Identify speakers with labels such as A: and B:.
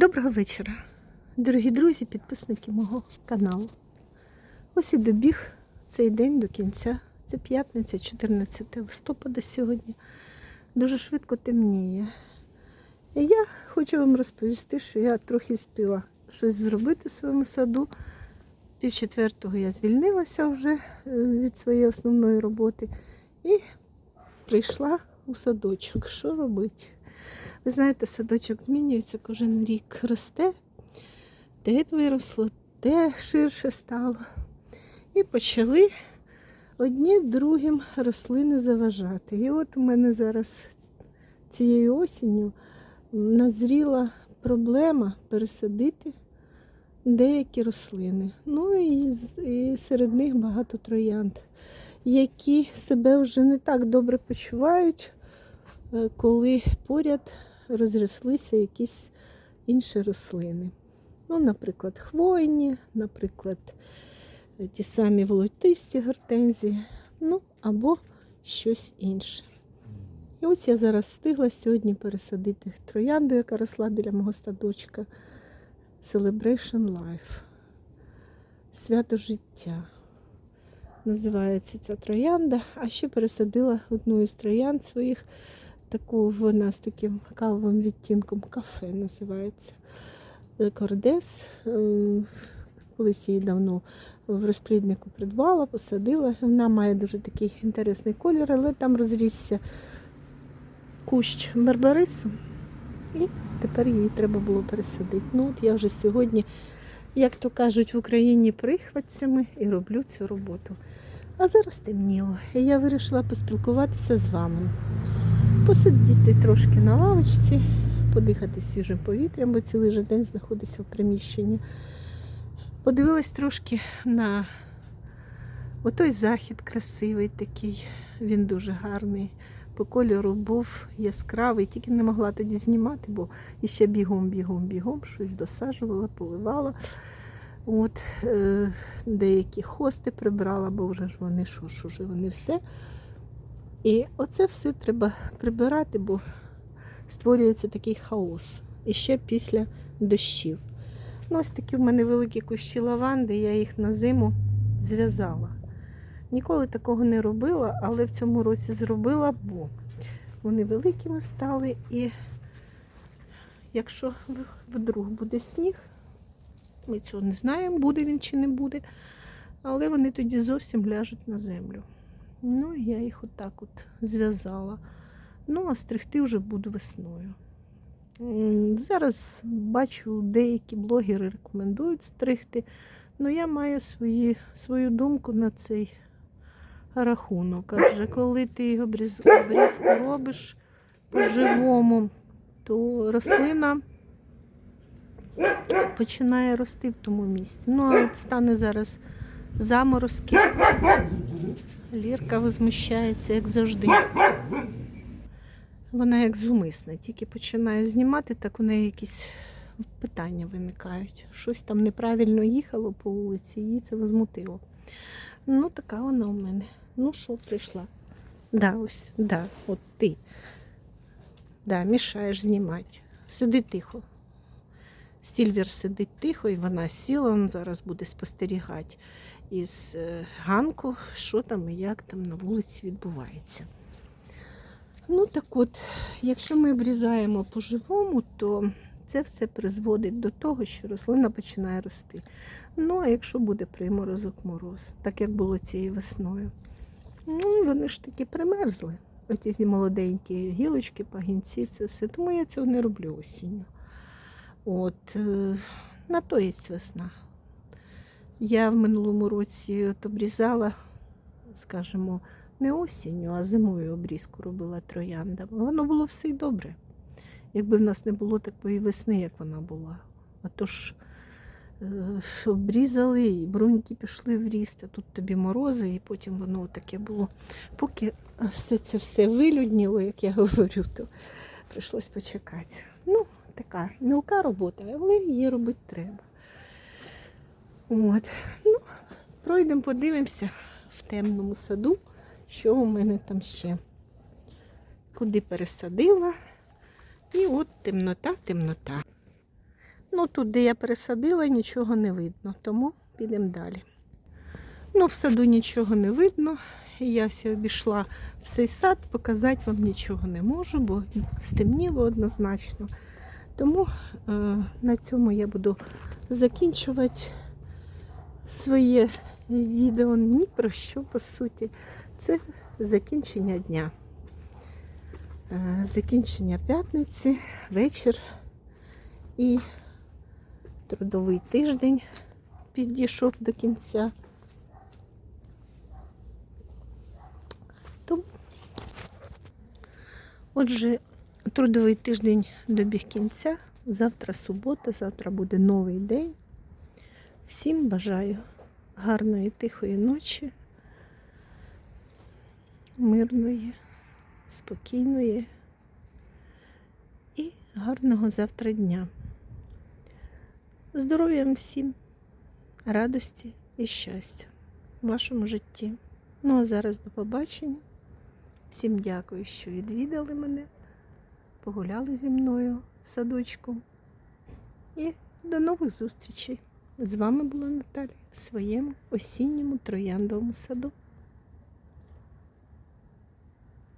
A: Доброго вечора, дорогі друзі, підписники мого каналу. Ось і добіг цей день до кінця. Це п'ятниця, 14 листопада сьогодні. Дуже швидко темніє. І я хочу вам розповісти, що я трохи спіла щось зробити в своєму саду. Пів четвертого я звільнилася вже е, від своєї основної роботи і прийшла у садочок. Що робити? Ви знаєте, садочок змінюється кожен рік. Росте, де виросло, де ширше стало. І почали одні другим рослини заважати. І от у мене зараз цією осінню назріла проблема пересадити деякі рослини. Ну і, і серед них багато троянд, які себе вже не так добре почувають, е, коли поряд розрослися якісь інші рослини. Ну, наприклад, хвойні, наприклад, ті самі волотисті гортензії, ну або щось інше. І ось я зараз встигла сьогодні пересадити троянду, яка росла біля мого стадочка. Celebration Life. Свято життя. Називається ця троянда. А ще пересадила одну із троянд своїх. Таку вона з таким кавовим відтінком кафе називається. Кордес. Ем, Колись її давно в розпліднику придбала, посадила. Вона має дуже такий інтересний колір, але там розрісся кущ барбарису. І тепер її треба було пересадити. Ну от я вже сьогодні, як то кажуть в Україні, прихватцями і роблю цю роботу. А зараз темніло, і я вирішила поспілкуватися з вами. Посидіти трошки на лавочці, подихати свіжим повітрям, бо цілий же день знаходиться в приміщенні. Подивилась трошки на отой захід красивий такий, він дуже гарний. По кольору був яскравий, тільки не могла тоді знімати, бо іще бігом, бігом, бігом щось досаджувала, поливала. От, е, деякі хости прибрала, бо вже ж вони що ж уже вони все. І оце все треба прибирати, бо створюється такий хаос. І ще після дощів. Ну, ось такі в мене великі кущі лаванди, я їх на зиму зв'язала. Ніколи такого не робила, але в цьому році зробила, бо вони великими стали. І якщо вдруг буде сніг, ми цього не знаємо, буде він чи не буде, але вони тоді зовсім ляжуть на землю. Ну, я їх отак от зв'язала. Ну, а стригти вже буду весною. Зараз бачу, деякі блогери рекомендують стригти. Ну, я маю свої, свою думку на цей рахунок. Каже, коли ти обріз, обрізку робиш по-живому, то рослина починає рости в тому місці. Ну, а от стане зараз заморозки. Лірка возмущається, як завжди. Вона як зумисна, тільки починаю знімати, так у неї якісь питання виникають. Щось там неправильно їхало по вулиці, її це возмутило. Ну, така вона у мене. Ну що, прийшла? Да, ось, да, от ти. Да, мішаєш знімати. Сиди тихо. Сільвер сидить тихо, і вона сіла, він зараз буде спостерігати із е, ганку, що там і як там на вулиці відбувається. Ну так от, якщо ми обрізаємо по-живому, то це все призводить до того, що рослина починає рости. Ну, а якщо буде приморозок мороз, так як було цією весною, ну вони ж таки примерзли. Оті молоденькі гілочки, пагінці, це все. Тому я цього не роблю осінню. От, е, на то є весна. Я в минулому році обрізала, скажімо, не осінню, а зимою обрізку робила трояндами. Воно було все й добре. Якби в нас не було такої весни, як вона була. А то ж е, обрізали, і бруньки пішли в ріст, а тут тобі морози, і потім воно таке було. Поки все це все вилюдніло, як я говорю, то прийшлось почекати. Ну, така мілка робота, але її робити треба. От. Ну, пройдемо, подивимося в темному саду, що у мене там ще. Куди пересадила. І от темнота, темнота. Ну, тут, де я пересадила, нічого не видно, тому підемо далі. Ну, в саду нічого не видно. Я ся обійшла в цей сад, показати вам нічого не можу, бо стемніло однозначно. Тому е, на цьому я буду закінчувати своє відео ні про що по суті. Це закінчення дня. Е, Закінчення п'ятниці, вечір і трудовий тиждень підійшов до кінця. Отже, трудовий тиждень добіг кінця. Завтра субота, завтра буде новий день. Всім бажаю гарної тихої ночі, мирної, спокійної і гарного завтра дня. Здоров'ям всім, радості і щастя в вашому житті. Ну а зараз до побачення. Всім дякую, що відвідали мене, погуляли зі мною в садочку. І до нових зустрічей. З вами була Наталя в своєму осінньому трояндовому саду.